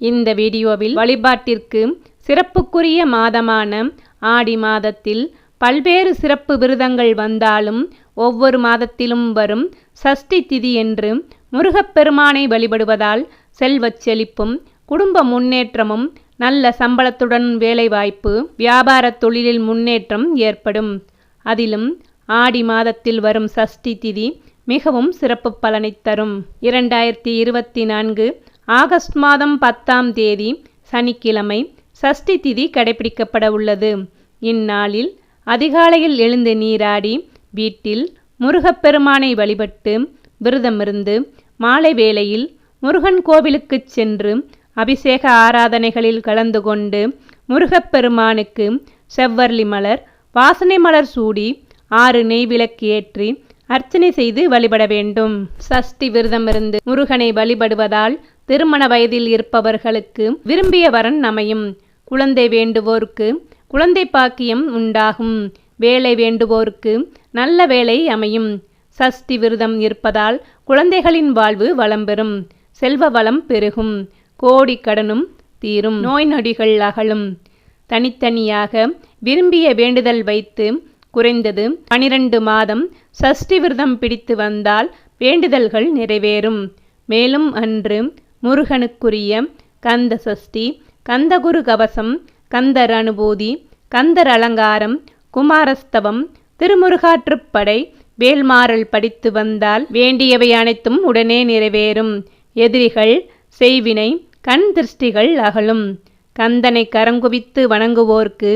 இந்த வீடியோவில் வழிபாட்டிற்கு சிறப்புக்குரிய மாதமான ஆடி மாதத்தில் பல்வேறு சிறப்பு விரதங்கள் வந்தாலும் ஒவ்வொரு மாதத்திலும் வரும் சஷ்டி திதி என்று முருகப்பெருமானை வழிபடுவதால் செல்வச் செழிப்பும் குடும்ப முன்னேற்றமும் நல்ல சம்பளத்துடன் வேலைவாய்ப்பு வியாபார தொழிலில் முன்னேற்றம் ஏற்படும். அதிலும் ஆடி மாதத்தில் வரும் சஷ்டி திதி மிகவும் சிறப்பு பலனை தரும். இரண்டாயிரத்தி இருபத்தி நான்கு ஆகஸ்ட் மாதம் பத்தாம் தேதி சனிக்கிழமை சஷ்டி திதி கடைபிடிக்கப்பட உள்ளது. இந்நாளில் அதிகாலையில் எழுந்து நீராடி வீட்டில் முருகப்பெருமானை வழிபட்டு விரதமிருந்து மாலை வேளையில் முருகன் கோவிலுக்குச் சென்று அபிஷேக ஆராதனைகளில் கலந்து கொண்டு முருகப்பெருமானுக்கு செவ்வர்லி மலர் வாசனை மலர் சூடி ஆறு நெய் விளக்கு ஏற்றி அர்ச்சனை செய்து வழிபட வேண்டும். சஷ்டி விரதமிருந்து முருகனை வழிபடுவதால் திருமண வயதில் இருப்பவர்களுக்கு விரும்பிய வரன் அமையும். குழந்தை வேண்டுவோருக்கு குழந்தை பாக்கியம் உண்டாகும். வேலை வேண்டுவோருக்கு நல்ல வேலை அமையும். சஷ்டி விரதம் இருப்பதால் குழந்தைகளின் வாழ்வு வளம் பெறும். செல்வ வளம் பெருகும். கோடி கடனும் தீரும். நோய் நொடிகள் அகலும். தனித்தனியாக விரும்பிய வேண்டுதல் வைத்து குறைந்தது பனிரெண்டு மாதம் சஷ்டி விரதம் பிடித்து வந்தால் வேண்டுதல்கள் நிறைவேறும். மேலும் அன்று முருகனுக்குரிய கந்த சஷ்டி கந்தகுரு கவசம் கந்தர் அனுபூதி கந்தர் அலங்காரம் குமாரஸ்தவம் திருமுருகாற்றுப்படை வேல்மாறல் படித்து வந்தால் வேண்டியவை அனைத்தும் உடனே நிறைவேறும். எதிரிகள் செய்வினை கண் திருஷ்டிகள் அகலும். கந்தனை கரங்குவித்து வணங்குவோர்க்கு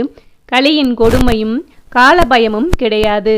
கலியின் கொடுமையும் காலபயமும் கிடையாது.